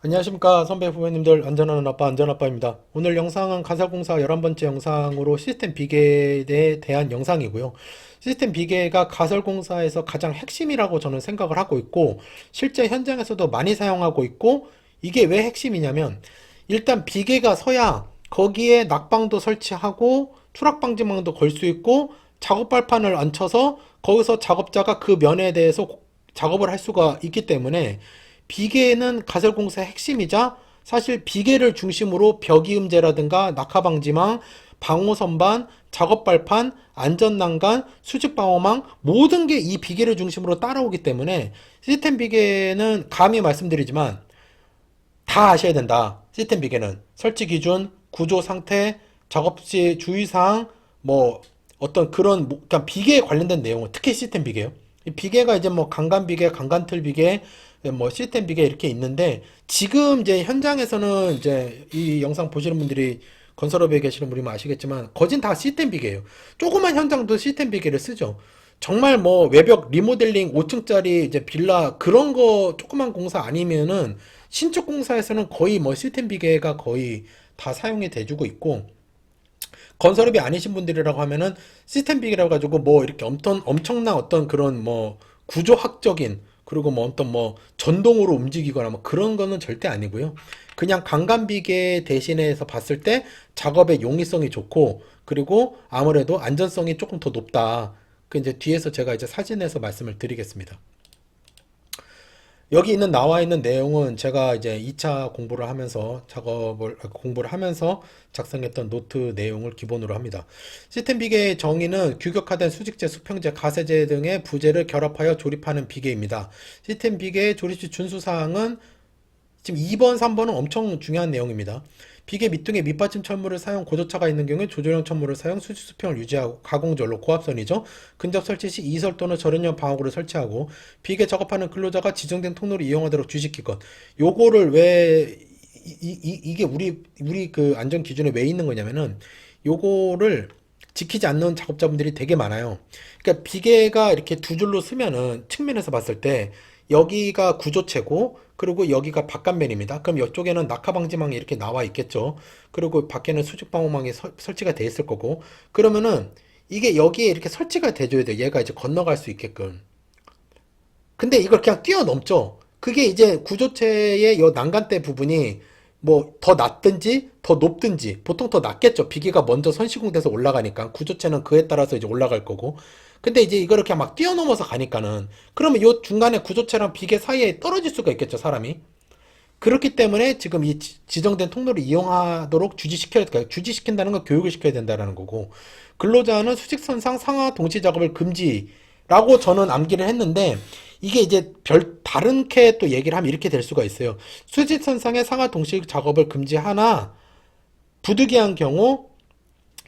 안녕하십니까 선배 후배님들 안전하는 아빠 안전아빠입니다. 오늘 영상은 가설공사 11번째 영상으로 시스템 비계에 대한 영상이고요. 시스템 비계가 가설공사에서 가장 핵심이라고 저는 생각을 하고 있고 실제 현장에서도 많이 사용하고 있고 이게 왜 핵심이냐면 일단 비계가 서야 거기에 낙방도 설치하고 추락 방지망도 걸 수 있고 작업 발판을 얹혀서 거기서 작업자가 그 면에 대해서 작업을 할 수가 있기 때문에 비계는 가설공사의 핵심이자 사실 비계를 중심으로 벽이음제라든가 낙하방지망, 방호선반, 작업발판, 안전난간, 수직방어망 모든 게 이 비계를 중심으로 따라오기 때문에 시스템 비계는 감히 말씀드리지만 다 아셔야 된다. 시스템 비계는 설치 기준, 구조 상태, 작업 시 주의사항, 뭐 어떤 그런 뭐- 그러니까 비계에 관련된 내용은 특히 시스템 비계요. 이 비계가 이제 뭐 강간 비계, 강간틀 비계, 뭐 시스템 비계 이렇게 있는데 지금 이제 현장에서는 이제 이 영상 보시는 분들이 건설업에 계시는 분이면 아시겠지만 거진 다 시스템 비계예요. 조그만 현장도 시스템 비계를 쓰죠. 정말 뭐 외벽 리모델링 5층짜리 이제 빌라 그런 거 조그만 공사 아니면은 신축 공사에서는 거의 뭐 시스템 비계가 거의 다 사용이 돼주고 있고 건설업이 아니신 분들이라고 하면은 시스템 비계라고 가지고 뭐 이렇게 엄청 엄청난 어떤 그런 뭐 구조학적인 그리고 뭐 어떤 뭐 전동으로 움직이거나 뭐 그런 거는 절대 아니고요. 그냥 강간 비계 대신해서 봤을 때 작업의 용이성이 좋고 그리고 아무래도 안전성이 조금 더 높다. 그 이제 뒤에서 제가 이제 사진에서 말씀을 드리겠습니다. 여기 있는 나와 있는 내용은 제가 이제 2차 공부를 하면서 작업을 아, 공부를 하면서 작성했던 노트 내용을 기본으로 합니다. 시스템 비계의 정의는 규격화된 수직재, 수평재, 가세재 등의 부재를 결합하여 조립하는 비계입니다. 시스템 비계의 조립시 준수 사항은 지금 2번, 3번은 엄청 중요한 내용입니다. 비계 밑둥에 밑받침 철물을 사용 고조차가 있는 경우에 조절형 철물을 사용 수직 수평을 유지하고 가공절로 고압선이죠. 근접 설치 시 이설 또는 절연형 방어구를 설치하고 비계 작업하는 근로자가 지정된 통로를 이용하도록 주시킬 것. 요거를 왜 이, 이, 이게 우리 우리 그 안전 기준에 왜 있는 거냐면은 요거를 지키지 않는 작업자분들이 되게 많아요. 그러니까 비계가 이렇게 두 줄로 쓰면은 측면에서 봤을 때 여기가 구조체고 그리고 여기가 바깥면입니다. 그럼 이쪽에는 낙하방지망이 이렇게 나와 있겠죠. 그리고 밖에는 수직방어망이 설- 설치가 돼 있을 거고 그러면은 이게 여기에 이렇게 설치가 돼줘야 돼요. 얘가 이제 건너갈 수 있게끔. 근데 이걸 그냥 뛰어넘죠. 그게 이제 구조체의 요 난간대 부분이 뭐 더 낮든지 더 높든지 보통 더 낮겠죠. 비계가 먼저 선시공돼서 올라가니까 구조체는 그에 따라서 이제 올라갈 거고. 근데 이제 이거를 그냥 막 뛰어넘어서 가니까는 그러면 요 중간에 구조체랑 비계 사이에 떨어질 수가 있겠죠, 사람이. 그렇기 때문에 지금 이 지- 지정된 통로를 이용하도록 주지시켜야 될까요? 주지시킨다는 건 교육을 시켜야 된다라는 거고 근로자는 수직선상 상하 동시 작업을 금지라고 저는 암기를 했는데 이게 이제 별 다른게 또 얘기를 하면 이렇게 될 수가 있어요. 수직선상의 상하 동시 작업을 금지하나 부득이한 경우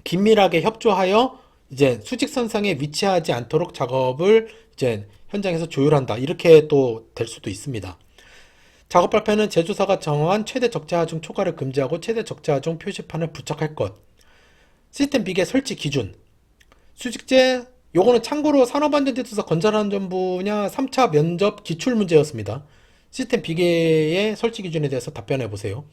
긴밀하게 협조하여 이제 수직선상에 위치하지 않도록 작업을 이제 현장에서 조율한다. 이렇게 또 될 수도 있습니다. 작업 발표는 제조사가 정한 최대 적재하 중 초과를 금지하고 최대 적재하 중 표시판을 부착할 것. 시스템 비계 설치 기준. 수직재 요거는 참고로 산업안전대투사 건설안전 분야 3차 면접 기출 문제였습니다. 시스템 비계의 설치 기준에 대해서 답변해 보세요.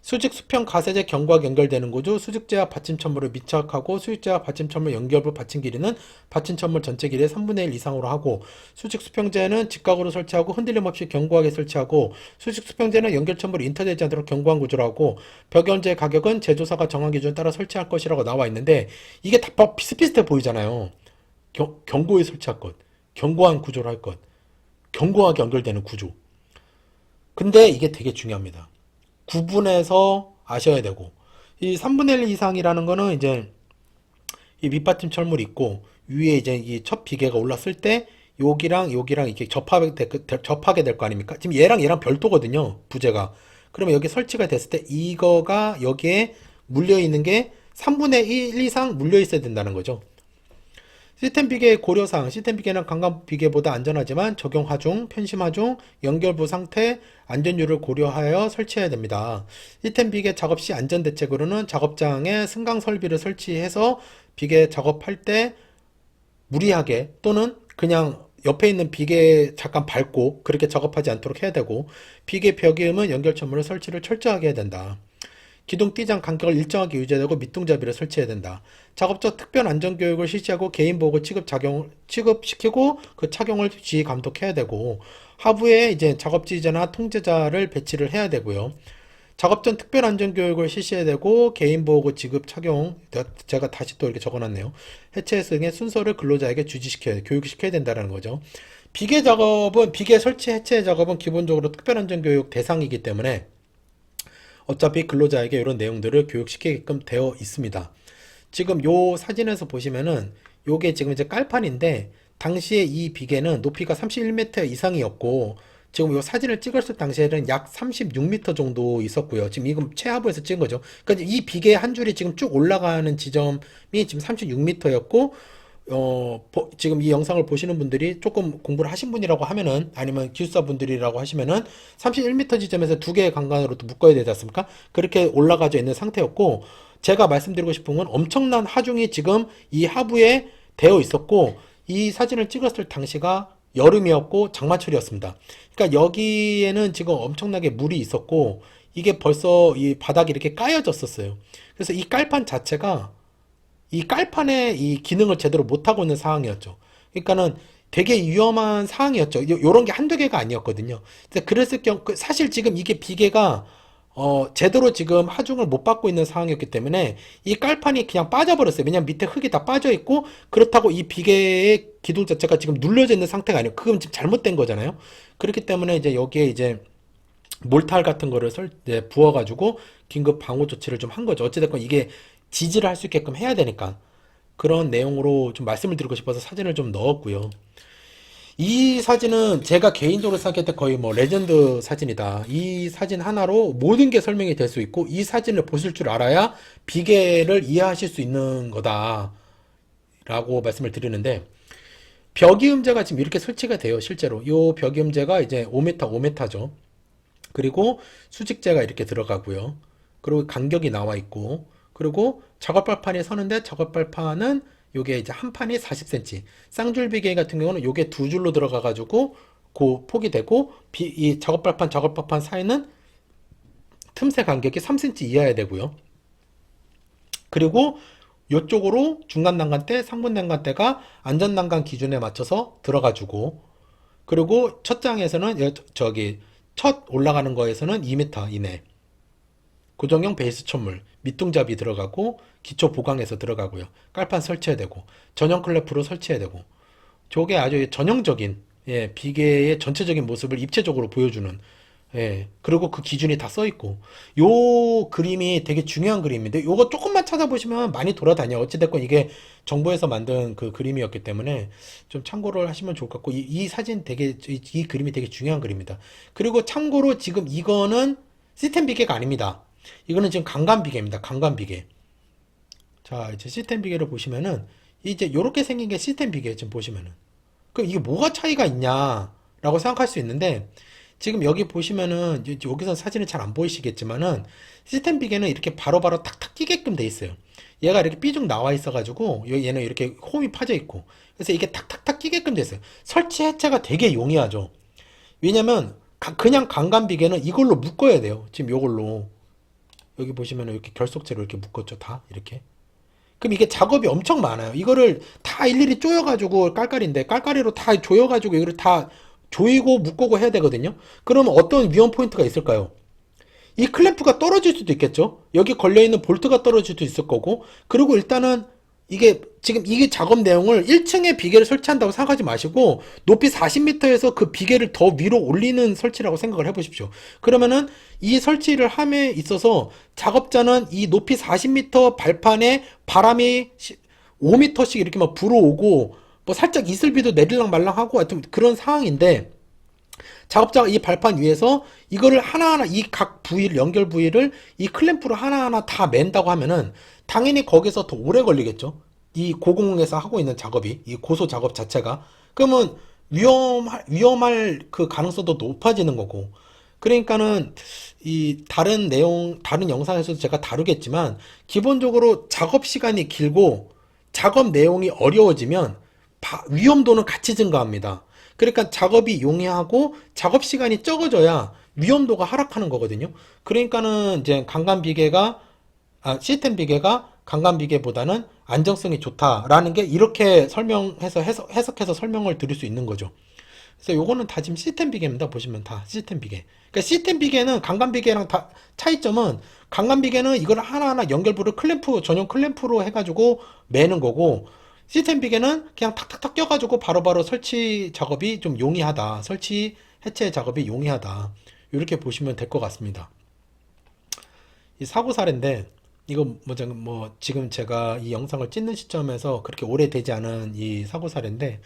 수직 수평 가세제 경과 연결되는 구조, 수직재와 받침 천물을 밀착하고 수직재와 받침 천물 연결부 받침 길이는 받침 천물 전체 길이의 3분의 1 이상으로 하고 수직 수평재는 직각으로 설치하고 흔들림 없이 견고하게 설치하고 수직 수평재는 연결 천물이 인터되지 않도록 견고한 구조로 하고 벽연재 가격은 제조사가 정한 기준에 따라 설치할 것이라고 나와 있는데 이게 다 비슷비슷해 보이잖아요. 경, 견고히 설치할 것, 견고한 구조로 할 것, 견고하게 연결되는 구조. 근데 이게 되게 중요합니다. 구분해서 아셔야 되고 이 3분의 1 이상이라는 거는 이제 이 밑받침 철물이 있고 위에 이제 이 첫 비계가 올랐을 때 여기랑 여기랑 이렇게 접하게 될, 될- 접하게 될 거 아닙니까? 지금 얘랑 얘랑 별도거든요. 부재가. 그러면 여기 설치가 됐을 때 이거가 여기에 물려 있는 게 3분의 1 이상 물려 있어야 된다는 거죠. 시스템 비계의 고려사항, 시스템 비계는 강간 비계보다 안전하지만 적용 하중, 편심 하중, 연결부 상태, 안전율을 고려하여 설치해야 됩니다. 시스템 비계 작업 시 안전 대책으로는 작업장에 승강 설비를 설치해서 비계 작업할 때 무리하게 또는 그냥 옆에 있는 비계 잠깐 밟고 그렇게 작업하지 않도록 해야 되고 비계 벽이음은 연결천물을 설치를 철저하게 해야 된다. 기둥 띠장 간격을 일정하게 유지해야 되고 밑둥잡이를 설치해야 된다. 작업자 특별 안전 교육을 실시하고 개인 보호 취급 작용 취급시키고 그 착용을 지휘 감독해야 되고 하부에 이제 작업 지휘자나 통제자를 배치를 해야 되고요. 작업 전 특별 안전 교육을 실시해야 되고 개인 보호구 지급 착용 제가 다시 또 이렇게 적어놨네요. 해체 등의 순서를 근로자에게 주지시켜야 돼, 교육시켜야 된다는 거죠. 비계 작업은 비계 설치 해체 작업은 기본적으로 특별 안전 교육 대상이기 때문에 어차피 근로자에게 이런 내용들을 교육시키게끔 되어 있습니다. 지금 요 사진에서 보시면은 요게 지금 이제 깔판인데 당시에 이 비계는 높이가 31m 이상이었고 지금 요 사진을 찍었을 당시에는 약 36m 정도 있었고요. 지금 이건 최하부에서 찍은 거죠. 그러니까 이 비계 한 줄이 지금 쭉 올라가는 지점이 지금 36m였고 어, 보- 지금 이 영상을 보시는 분들이 조금 공부를 하신 분이라고 하면은 아니면 기숙사 분들이라고 하시면은 31m 지점에서 두 개의 강간으로 또 묶어야 되지 않습니까? 그렇게 올라가져 있는 상태였고 제가 말씀드리고 싶은 건 엄청난 하중이 지금 이 하부에 되어 있었고 이 사진을 찍었을 당시가 여름이었고 장마철이었습니다. 그러니까 여기에는 지금 엄청나게 물이 있었고 이게 벌써 이 바닥이 이렇게 까여졌었어요. 그래서 이 깔판 자체가 이 깔판의 이 기능을 제대로 못하고 있는 상황이었죠. 그러니까는 되게 위험한 상황이었죠. 요- 요런 게 한두 개가 아니었거든요. 그랬을 경우, 그 사실 지금 이게 비계가, 어, 제대로 지금 하중을 못 받고 있는 상황이었기 때문에 이 깔판이 그냥 빠져버렸어요. 왜냐면 밑에 흙이 다 빠져있고, 그렇다고 이 비계의 기둥 자체가 지금 눌려져 있는 상태가 아니에요. 그건 지금 잘못된 거잖아요. 그렇기 때문에 이제 여기에 이제 몰탈 같은 거를 설, 이제 부어가지고 긴급 방호 조치를 좀 한 거죠. 어찌됐건 이게 지지를 할 수 있게끔 해야 되니까. 그런 내용으로 좀 말씀을 드리고 싶어서 사진을 좀 넣었고요. 이 사진은 제가 개인적으로 생각할 때 거의 뭐 레전드 사진이다. 이 사진 하나로 모든 게 설명이 될 수 있고 이 사진을 보실 줄 알아야 비계를 이해하실 수 있는 거다. 라고 말씀을 드리는데 벽이음제가 지금 이렇게 설치가 돼요. 실제로. 이 벽이음제가 이제 5m, 5m죠. 그리고 수직재가 이렇게 들어가고요. 그리고 간격이 나와 있고, 그리고 작업발판이 서는데 작업발판은 요게 이제 한 판이 40cm. 쌍줄비계 같은 경우는 요게 두 줄로 들어가가지고 그 폭이 되고, 비, 이 작업발판, 작업발판 사이는 틈새 간격이 3cm 이하야 되고요. 그리고 요쪽으로 중간 난간대, 상분 난간대가 안전 난간 기준에 맞춰서 들어가주고, 그리고 첫 장에서는 여- 저기 첫 올라가는 거에서는 2m 이내 고정형 베이스 천물 밑둥잡이 들어가고 기초 보강에서 들어가고요 깔판 설치해야 되고 전용 클래프로 설치해야 되고 저게 아주 전형적인 예, 비계의 전체적인 모습을 입체적으로 보여주는 예, 그리고 그 기준이 다 써 있고 요 그림이 되게 중요한 그림인데 요거 조금만 찾아보시면 많이 돌아다녀 어찌됐건 이게 정부에서 만든 그 그림이었기 때문에 좀 참고를 하시면 좋을 것 같고 이, 이 사진 되게 이, 이 그림이 되게 중요한 그림입니다. 그리고 참고로 지금 이거는 시스템 비계가 아닙니다. 이거는 지금 강간 비계입니다. 강간 비계. 자, 이제 시스템 비계를 보시면은 이제 요렇게 생긴 게 시스템 비계 지금 보시면은 그럼 이게 뭐가 차이가 있냐라고 생각할 수 있는데 지금 여기 보시면은 여기서 사진은 잘 안 보이시겠지만은 시스템 비계는 이렇게 바로바로 탁탁 끼게끔 돼 있어요. 얘가 이렇게 삐죽 나와 있어가지고 여- 얘는 이렇게 홈이 파져 있고 그래서 이게 탁탁탁 끼게끔 돼 있어요. 설치 해체가 되게 용이하죠. 왜냐면 가- 그냥 강간 비계는 이걸로 묶어야 돼요. 지금 요걸로 여기 보시면은 이렇게 결속체로 이렇게 묶었죠. 다 이렇게. 그럼 이게 작업이 엄청 많아요. 이거를 다 일일이 조여가지고 깔깔인데 깔깔이로 다 조여가지고 이거를 다 조이고 묶고 해야 되거든요. 그러면 어떤 위험 포인트가 있을까요? 이 클램프가 떨어질 수도 있겠죠. 여기 걸려있는 볼트가 떨어질 수도 있을 거고. 그리고 일단은 이게 지금 이게 작업 내용을 1층에 비계를 설치한다고 생각하지 마시고 높이 40m에서 그 비계를 더 위로 올리는 설치라고 생각을 해보십시오. 그러면은 이 설치를 함에 있어서 작업자는 이 높이 40m 발판에 바람이 5m씩 이렇게 막 불어오고 뭐 살짝 이슬비도 내릴랑 말랑하고 하여튼 그런 상황인데 작업자가 이 발판 위에서 이거를 하나하나 이 각 부위를 연결 부위를 이 클램프로 하나하나 다 맨다고 하면은 당연히 거기서 더 오래 걸리겠죠. 이 고공에서 하고 있는 작업이 이 고소 작업 자체가 그러면 위험할 위험할 그 가능성도 높아지는 거고 그러니까는 이 다른 내용 다른 영상에서도 제가 다루겠지만 기본적으로 작업 시간이 길고 작업 내용이 어려워지면 바- 위험도는 같이 증가합니다. 그러니까 작업이 용이하고 작업 시간이 적어져야 위험도가 하락하는 거거든요. 그러니까는 이제 강간 비계가 아, 시스템 비계가 강간 비계보다는 안정성이 좋다라는 게 이렇게 설명해서 해석, 해석해서 설명을 드릴 수 있는 거죠. 그래서 요거는 다 지금 시스템 비계입니다. 보시면 다 시스템 비계. 그러니까 시스템 비계는 강간 비계랑 다 차이점은 강간 비계는 이걸 하나하나 연결부를 클램프 전용 클램프로 해가지고 매는 거고 시스템 비계는 그냥 탁탁탁 껴가지고 바로바로 설치 작업이 좀 용이하다. 설치 해체 작업이 용이하다. 이렇게 보시면 될 것 같습니다. 이 사고 사례인데 이거 뭐죠 뭐 지금 제가 이 영상을 찍는 시점에서 그렇게 오래되지 않은 이 사고 사례인데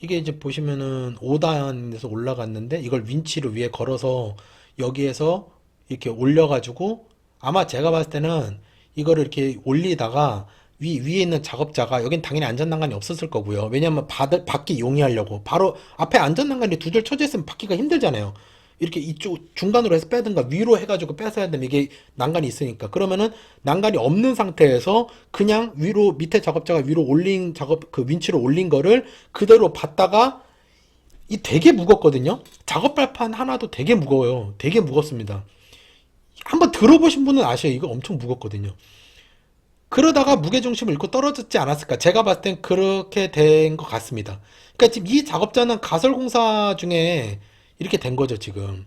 이게 이제 보시면은 5단에서 올라갔는데 이걸 윈치로 위에 걸어서 여기에서 이렇게 올려가지고 아마 제가 봤을 때는 이거를 이렇게 올리다가 위, 위에 있는 작업자가 여긴 당연히 안전난간이 없었을 거고요. 왜냐면 받을, 받기 용이하려고 바로 앞에 안전난간이 두 줄 쳐져 있으면 받기가 힘들잖아요. 이렇게 이쪽 중간으로 해서 빼든가 위로 해가지고 뺏어야 되면 이게 난간이 있으니까 그러면은 난간이 없는 상태에서 그냥 위로 밑에 작업자가 위로 올린 작업 그 윈치로 올린 거를 그대로 받다가 이 되게 무겁거든요. 작업 발판 하나도 되게 무거워요. 되게 무겁습니다. 한번 들어보신 분은 아셔요. 이거 엄청 무겁거든요. 그러다가 무게중심을 잃고 떨어졌지 않았을까? 제가 봤을 땐 그렇게 된 것 같습니다. 그러니까 지금 이 작업자는 가설공사 중에 이렇게 된 거죠, 지금.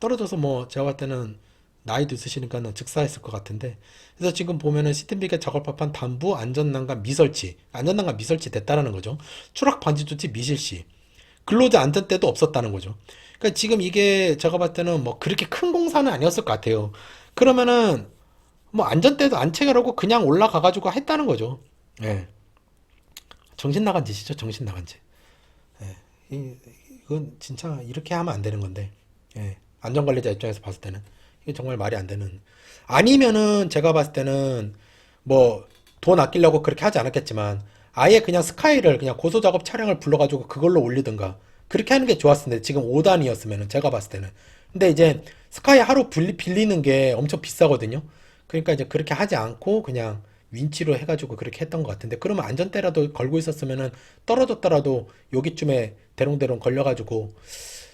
떨어져서 뭐 제가 봤을 때는 나이도 있으시니까는 즉사했을 것 같은데. 그래서 지금 보면은 시스템비계 작업합판 담부 안전난간 미설치. 안전난간 미설치 됐다라는 거죠. 추락 방지 조치 미실시. 근로자 안전대도 없었다는 거죠. 그러니까 지금 이게 제가 봤을 때는 뭐 그렇게 큰 공사는 아니었을 것 같아요. 그러면은 뭐 안전대도 안 체결하고 그냥 올라가가지고 했다는 거죠. 예. 정신 나간 짓이죠. 정신 나간 짓. 예. 이, 이건 진짜 이렇게 하면 안 되는 건데. 예. 안전관리자 입장에서 봤을 때는 이게 정말 말이 안 되는. 아니면은 제가 봤을 때는 뭐 돈 아끼려고 그렇게 하지 않았겠지만 아예 그냥 스카이를 그냥 고소 작업 차량을 불러가지고 그걸로 올리든가 그렇게 하는 게 좋았을 텐데 지금 5단이었으면은 제가 봤을 때는. 근데 이제 스카이 하루 빌리, 빌리는 게 엄청 비싸거든요. 그러니까 이제 그렇게 하지 않고 그냥 윈치로 해가지고 그렇게 했던 것 같은데 그러면 안전대라도 걸고 있었으면은 떨어졌더라도 여기쯤에 대롱대롱 걸려가지고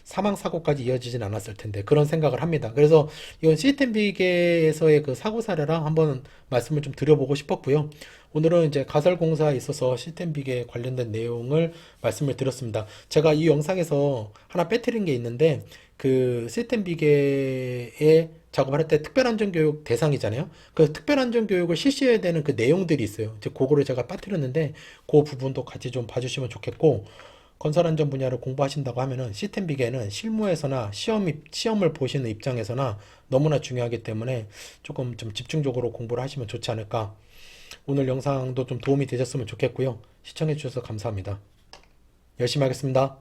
사망 사고까지 이어지진 않았을 텐데 그런 생각을 합니다. 그래서 이건 시스템 비계에서의 그 사고 사례랑 한번 말씀을 좀 드려보고 싶었고요. 오늘은 이제 가설공사에 있어서 시스템 비계 관련된 내용을 말씀을 드렸습니다. 제가 이 영상에서 하나 빼뜨린 게 있는데 그 시스템 비계에 작업을 할 때 특별안전교육 대상이잖아요. 그 특별안전교육을 실시해야 되는 그 내용들이 있어요. 이제 그거를 제가 빠뜨렸는데 그 부분도 같이 좀 봐주시면 좋겠고 건설안전 분야를 공부하신다고 하면은 시스템 비계는 실무에서나 시험 입- 시험을 보시는 입장에서나 너무나 중요하기 때문에 조금 좀 집중적으로 공부를 하시면 좋지 않을까. 오늘 영상도 좀 도움이 되셨으면 좋겠고요. 시청해 주셔서 감사합니다. 열심히 하겠습니다.